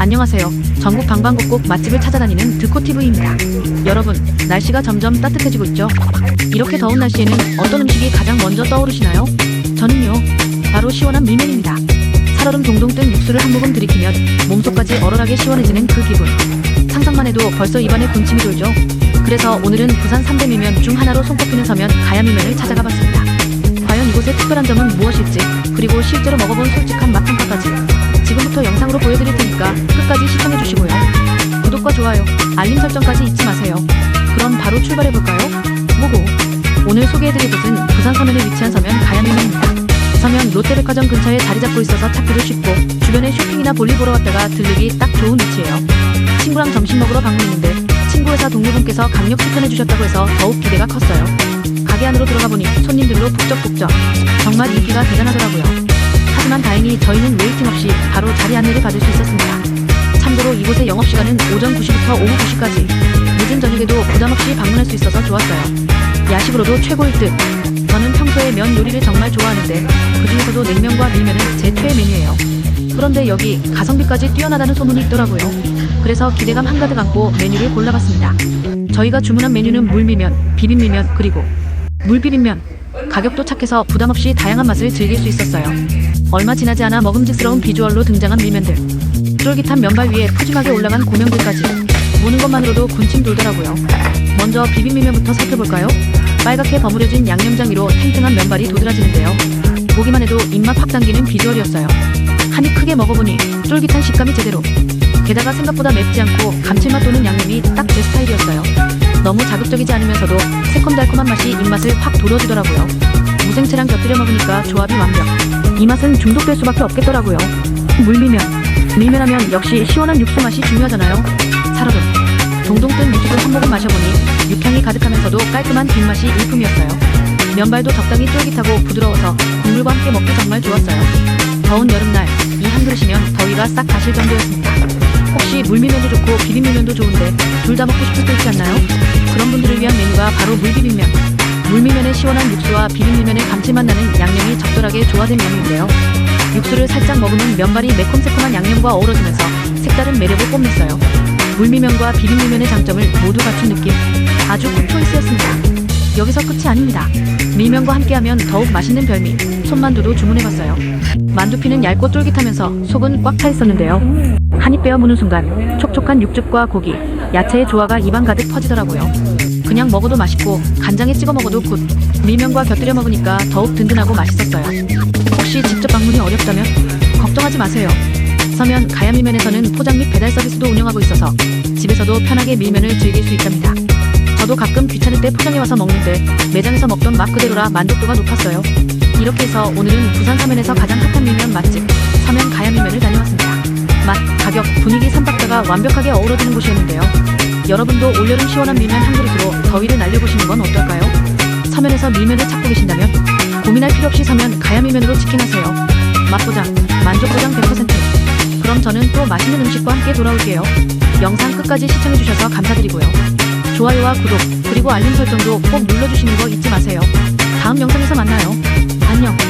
안녕하세요. 전국 방방곡곡 맛집을 찾아다니는 드코TV입니다. 여러분, 날씨가 점점 따뜻해지고 있죠? 이렇게 더운 날씨에는 어떤 음식이 가장 먼저 떠오르시나요? 저는요, 바로 시원한 밀면입니다. 살얼음 동동 뜬 육수를 한 모금 들이키면 몸속까지 얼얼하게 시원해지는 그 기분. 상상만 해도 벌써 입안에 군침이 돌죠? 그래서 오늘은 부산 3대 밀면 중 하나로 손꼽히는 서면 가야밀면을 찾아가 봤습니다. 과연 이곳의 특별한 점은 무엇일지, 그리고 실제로 먹어본 솔직한 맛 알림 설정까지 잊지 마세요. 그럼 바로 출발해볼까요? 뭐고? 오늘 소개해드릴 곳은 부산 서면에 위치한 서면 가야밀면입니다. 서면 롯데백화점 근처에 자리 잡고 있어서 찾기도 쉽고 주변에 쇼핑이나 볼일 보러 갔다가 들르기 딱 좋은 위치예요. 친구랑 점심 먹으러 방문했는데 친구 회사 동료분께서 강력 추천해 주셨다고 해서 더욱 기대가 컸어요. 가게 안으로 들어가 보니 손님들로 북적북적. 정말 인기가 대단하더라고요. 하지만 다행히 저희는 웨이팅 없이 바로 자리 안내를 받을 수 있었습니다. 참고로 이곳의 영업시간은 오전 9시부터 오후 2시까지. 늦은 저녁에도 부담 없이 방문할 수 있어서 좋았어요. 야식으로도 최고일 듯. 저는 평소에 면 요리를 정말 좋아하는데 그 중에서도 냉면과 밀면은 제 최애 메뉴예요. 그런데 여기 가성비까지 뛰어나다는 소문이 있더라고요. 그래서 기대감 한가득 안고 메뉴를 골라봤습니다. 저희가 주문한 메뉴는 물밀면, 비빔밀면, 그리고 물비빔면. 가격도 착해서 부담 없이 다양한 맛을 즐길 수 있었어요. 얼마 지나지 않아 먹음직스러운 비주얼로 등장한 밀면들. 쫄깃한 면발 위에 푸짐하게 올라간 고명들까지. 보는 것만으로도 군침 돌더라고요. 먼저 비빔밀면부터 살펴볼까요? 빨갛게 버무려진 양념장 위로 탱탱한 면발이 도드라지는데요. 보기만 해도 입맛 확 당기는 비주얼이었어요. 한 입 크게 먹어보니 쫄깃한 식감이 제대로. 게다가 생각보다 맵지 않고 감칠맛 도는 양념이 딱 제 스타일이었어요. 너무 자극적이지 않으면서도 새콤달콤한 맛이 입맛을 확 돋워주더라고요. 무생채랑 곁들여 먹으니까 조합이 완벽. 이 맛은 중독될 수밖에 없겠더라고요. 물밀면. 밀면하면 역시 시원한 육수 맛이 중요하잖아요. 살얼음. 동동 뜬 육수를 한 모금 마셔보니 육향이 가득하면서도 깔끔한 뒷맛이 일품이었어요. 면발도 적당히 쫄깃하고 부드러워서 국물과 함께 먹기 정말 좋았어요. 더운 여름날 이 한 그릇이면 더위가 싹 가실 정도였습니다. 혹시 물밀면도 좋고 비빔밀면도 좋은데 둘 다 먹고 싶을 때 있지 않나요? 그런 분들을 위한 메뉴가 바로 물비빔면. 물밀면의 시원한 육수와 비빔밀면의 감칠맛 나는 양념이 적절하게 조화된 면인데요. 육수를 살짝 먹으면 면발이 매콤새콤한 양념과 어우러지면서 색다른 매력을 뽐냈어요. 물밀면과 비빔밀면의 장점을 모두 갖춘 느낌. 아주 꿀초이스였습니다. 여기서 끝이 아닙니다. 밀면과 함께하면 더욱 맛있는 별미, 손만두도 주문해봤어요. 만두피는 얇고 쫄깃하면서 속은 꽉 차 있었는데요. 한입 베어 무는 순간 촉촉한 육즙과 고기, 야채의 조화가 입안 가득 퍼지더라고요. 그냥 먹어도 맛있고 간장에 찍어 먹어도 굿. 밀면과 곁들여 먹으니까 더욱 든든하고 맛있었어요. 혹시 직접 방문이 어렵다면 걱정하지 마세요. 서면 가야밀면에서는 포장 및 배달 서비스도 운영하고 있어서 집에서도 편하게 밀면을 즐길 수 있답니다. 저도 가끔 귀찮을 때 포장해 와서 먹는데 매장에서 먹던 맛 그대로라 만족도가 높았어요. 이렇게 해서 오늘은 부산 서면에서 가장 핫한 밀면 맛집 서면 가야밀면을 다녀왔습니다. 맛, 가격, 분위기 삼박자가 완벽하게 어우러지는 곳이었는데요. 여러분도 올여름 시원한 밀면 한 그릇으로 더위를 날려보시는 건 어떨까요? 서면에서 밀면을 찾고 계신다면 고민할 필요 없이 서면 가야 밀면으로 치킨하세요. 맛보장, 만족보장 100%. 그럼 저는 또 맛있는 음식과 함께 돌아올게요. 영상 끝까지 시청해주셔서 감사드리고요. 좋아요와 구독, 그리고 알림 설정도 꼭 눌러주시는 거 잊지 마세요. 다음 영상에서 만나요. 안녕.